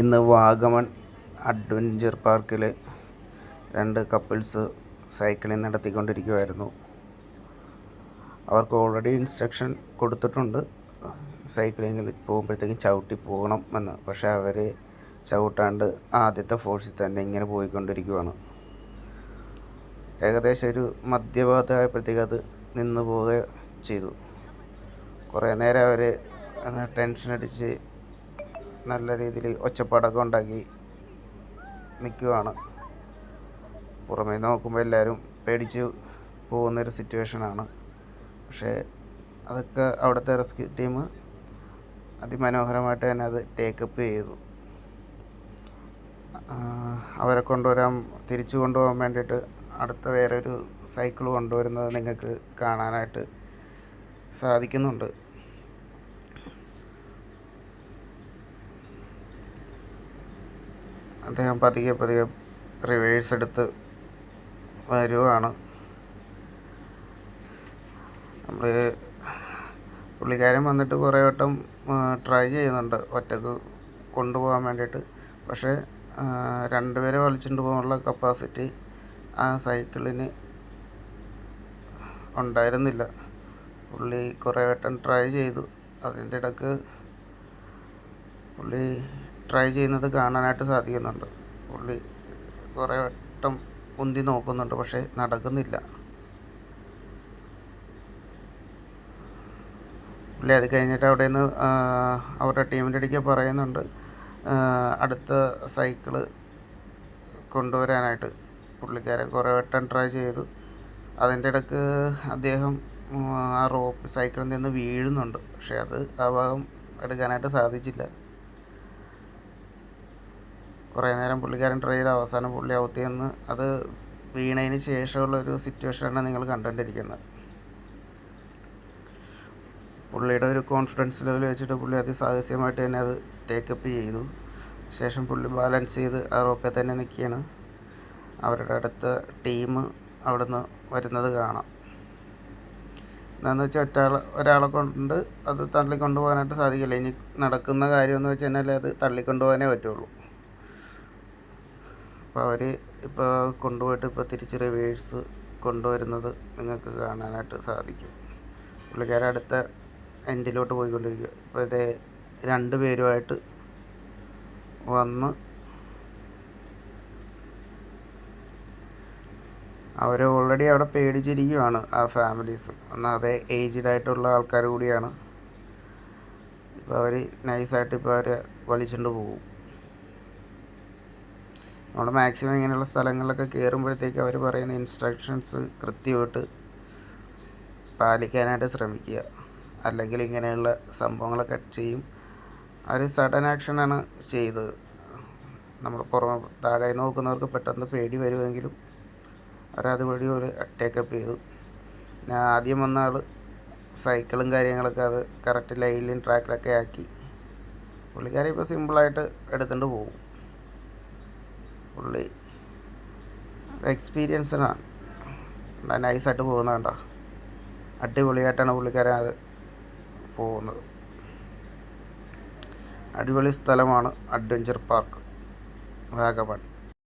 ഇന്ന് വാഗമൺ അഡ്വഞ്ചർ പാർക്കിൽ രണ്ട് കപ്പിൾസ് സൈക്ലിംഗ് നടത്തിക്കൊണ്ടിരിക്കുമായിരുന്നു അവർക്ക് ഓൾറെഡി ഇൻസ്ട്രക്ഷൻ കൊടുത്തിട്ടുണ്ട്. സൈക്ലിങ്ങിൽ പോകുമ്പോഴത്തേക്കും ചവിട്ടി പോകണം എന്ന്. പക്ഷേ അവർ ചവിട്ടാണ്ട് ആദ്യത്തെ ഫോഴ്സിൽ തന്നെ ഇങ്ങനെ പോയിക്കൊണ്ടിരിക്കുവാണ്. ഏകദേശം ഒരു മധ്യഭാഗത്തായപ്പോഴത്തേക്ക് അത് നിന്ന് പോവുക ചെയ്തു. കുറേ നേരം അവർ ടെൻഷൻ അടിച്ച് നല്ല രീതിയിൽ ഒച്ചപ്പാടൊക്കെ ഉണ്ടാക്കി നിൽക്കുവാണ് പുറമേ നോക്കുമ്പോൾ എല്ലാവരും പേടിച്ച് പോകുന്നൊരു സിറ്റുവേഷനാണ്. പക്ഷേ അതൊക്കെ അവിടുത്തെ റെസ്ക്യൂ ടീം അതിമനോഹരമായിട്ട് തന്നെ അത് ടേക്കപ്പ് ചെയ്തു. അവരെ കൊണ്ടുവരാൻ തിരിച്ചു കൊണ്ടുപോകാൻ വേണ്ടിയിട്ട് അടുത്ത വേറൊരു സൈക്കിൾ കൊണ്ടുവരുന്നത് നിങ്ങൾക്ക് കാണാനായിട്ട് സാധിക്കുന്നുണ്ട്. അദ്ദേഹം പതിയെ പതിയെ റിവേഴ്സ് എടുത്ത് വരുവാണ്. നമ്മൾ പുള്ളിക്കാരൻ വന്നിട്ട് കുറേ വട്ടം ട്രൈ ചെയ്യുന്നുണ്ട് ഒറ്റയ്ക്ക് കൊണ്ടുപോകാൻ വേണ്ടിയിട്ട്. പക്ഷേ രണ്ടുപേരെ വലിച്ചുകൊണ്ട് പോകാനുള്ള കപ്പാസിറ്റി ആ സൈക്കിളിന് ഉണ്ടായിരുന്നില്ല. പുള്ളി കുറേ വട്ടം ട്രൈ ചെയ്തു. അതിന്റെ ഇടയ്ക്ക് പുള്ളി ട്രൈ ചെയ്യുന്നത് കാണാനായിട്ട് സാധിക്കുന്നുണ്ട്. പുള്ളി കുറേ വട്ടം ഉന്തി നോക്കുന്നുണ്ട് പക്ഷേ നടക്കുന്നില്ല. പുള്ളി അത് കഴിഞ്ഞിട്ട് അവിടെ നിന്ന് അവരുടെ ടീമിന്റെ ഇടയ്ക്ക് പറയുന്നുണ്ട് അടുത്ത സൈക്കിൾ കൊണ്ടുവരാനായിട്ട്. പുള്ളിക്കാരൻ കുറേ വട്ടം ട്രൈ ചെയ്തു. അതിന്റെ ഇടയ്ക്ക് അദ്ദേഹം ആ റോപ്പ് സൈക്കിളിൽ നിന്ന് വീഴുന്നുണ്ട്. പക്ഷേ അത് ആ ഭാഗം എടുക്കാനായിട്ട് സാധിച്ചില്ല. കുറേ നേരം പുള്ളിക്കാരൻ ട്രൈ ചെയ്ത് അവസാനം പുള്ളി ഔത്തി നിന്ന് അത് വീണതിന് ശേഷമുള്ള ഒരു സിറ്റുവേഷനാണ് നിങ്ങൾ കണ്ടുകൊണ്ടിരിക്കുന്നത്. പുള്ളിയുടെ ഒരു കോൺഫിഡൻസ് ലെവൽ വെച്ചിട്ട് പുള്ളി അതിസാഹസ്യമായിട്ട് തന്നെ അത് ടേക്കപ്പ് ചെയ്തു ശേഷം പുള്ളി ബാലൻസ് ചെയ്ത് ആ റോപ്പിൽ തന്നെ നിൽക്കുകയാണ്. അവരുടെ അടുത്ത ടീം അവിടുന്ന് വരുന്നത് കാണാം. എന്താണെന്ന് വെച്ചാൽ ഒറ്റാൾ ഒരാളെ കൊണ്ട് അത് തള്ളിക്കൊണ്ടുപോകാനായിട്ട് സാധിക്കില്ല. ഇനി നടക്കുന്ന കാര്യമെന്ന് വെച്ച് കഴിഞ്ഞാൽ അത് തള്ളിക്കൊണ്ടുപോകാനേ പറ്റുള്ളൂ. അപ്പോൾ അവർ ഇപ്പോൾ കൊണ്ടുപോയിട്ട് ഇപ്പോൾ തിരിച്ച് റിവേഴ്സ് കൊണ്ടുവരുന്നത് നിങ്ങൾക്ക് കാണാനായിട്ട് സാധിക്കും. പുള്ളിക്കാരൻ അടുത്ത എൻഡിലോട്ട് പോയിക്കൊണ്ടിരിക്കുക. ഇപ്പോൾ ഇതേ രണ്ട് പേരുമായിട്ട് വന്ന് അവർ ഓൾറെഡി അവിടെ പേടിച്ചിരിക്കുകയാണ് ആ ഫാമിലീസ് എന്നാൽ അതേ ഏജ്ഡ് ആയിട്ടുള്ള ആൾക്കാർ കൂടിയാണ്. ഇപ്പോൾ അവർ നൈസായിട്ട് ഇപ്പോൾ അവരെ വലിച്ചുകൊണ്ട് പോകും. നമ്മൾ മാക്സിമം ഇങ്ങനെയുള്ള സ്ഥലങ്ങളിലൊക്കെ കയറുമ്പോഴത്തേക്ക് അവർ പറയുന്ന ഇൻസ്ട്രക്ഷൻസ് കൃത്യമായിട്ട് പാലിക്കാനായിട്ട് ശ്രമിക്കുക. അല്ലെങ്കിൽ ഇങ്ങനെയുള്ള സംഭവങ്ങളൊക്കെ ചെയ്യും. അവർ സഡൻ ആക്ഷനാണ് ചെയ്ത് നമ്മൾ പുറമെ താഴെ നോക്കുന്നവർക്ക് പെട്ടെന്ന് പേടി വരുമെങ്കിലും അവരതുവഴി ഒരു ടേക്കപ്പ് ചെയ്തു. ഞാൻ ആദ്യം വന്ന ആൾ സൈക്കിളും കാര്യങ്ങളൊക്കെ അത് കറക്റ്റ് ലൈനിലും ട്രാക്കിലൊക്കെ ആക്കി. പുള്ളിക്കാരെ ഇപ്പോൾ സിമ്പിളായിട്ട് എടുത്തുകൊണ്ട് പോകും. പുള്ളി. എക്സ്പീരിയൻസിനാണ് നൈസായിട്ട് പോകുന്നത് കണ്ടോ. അടിപൊളിയായിട്ടാണ് പുള്ളിക്കാരൻ അത് പോകുന്നത്. അടിപൊളി സ്ഥലമാണ് അഡ്വഞ്ചർ പാർക്ക് വാഗമൺ.